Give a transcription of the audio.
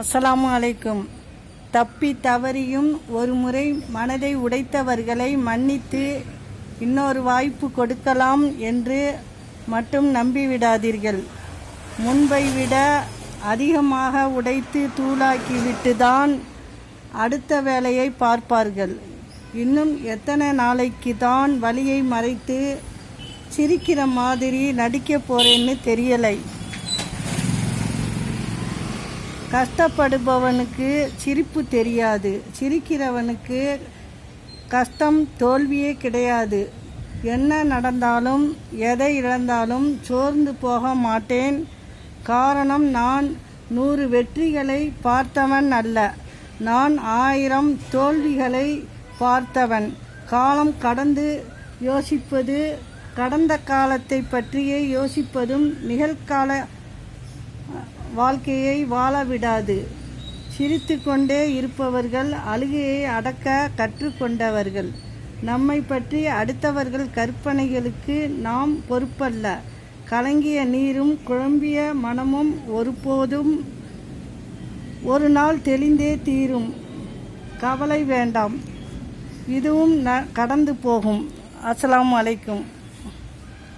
அஸ்ஸலாமு அலைக்கும். தப்பி தவறியும் ஒரு முறை மனதை உடைத்தவர்களை மன்னித்து இன்னொரு வாய்ப்பு கொடுக்கலாம் என்று மட்டும் நம்பிவிடாதீர்கள். முன்பை விட அதிகமாக உடைத்து தூளாக்கிவிட்டு தான் அடுத்த வேலையை பார்ப்பார்கள். இன்னும் எத்தனை நாளைக்கு தான் வழியை மறைத்து சிரிக்கிற மாதிரி நடிக்க போறேன்னு தெரியலை. கஷ்டப்படுபவனுக்கு சிரிப்பு தெரியாது. சிரிக்கிறவனுக்கு கஷ்டம் தோல்வியே கிடையாது. என்ன நடந்தாலும் எதை இழந்தாலும் சோர்ந்து போக மாட்டேன். காரணம் நான் நூறு வெற்றிகளை பார்த்தவன் அல்ல. நான் ஆயிரம் தோல்விகளை பார்த்தவன். காலம் கடந்து யோசிப்பது கடந்த காலத்தை பற்றியே யோசிப்பதும் நிகழ்கால வாழ்க்கையை வாழ விடாது சிரித்து கொண்டே இருப்பவர்கள் அழுகையை அடக்க கற்றுக்கொண்டவர்கள். நம்மை பற்றி அடுத்தவர்கள் கற்பனைகளுக்கு நாம் பொறுப்பல்ல. கலங்கிய நீரும் குழம்பிய மனமும் ஒருபோதும் ஒரு நாள் தெளிந்தே தீரும். கவலை வேண்டாம். இதுவும் ந கடந்து போகும். அஸ்லாம் அலைக்கும்.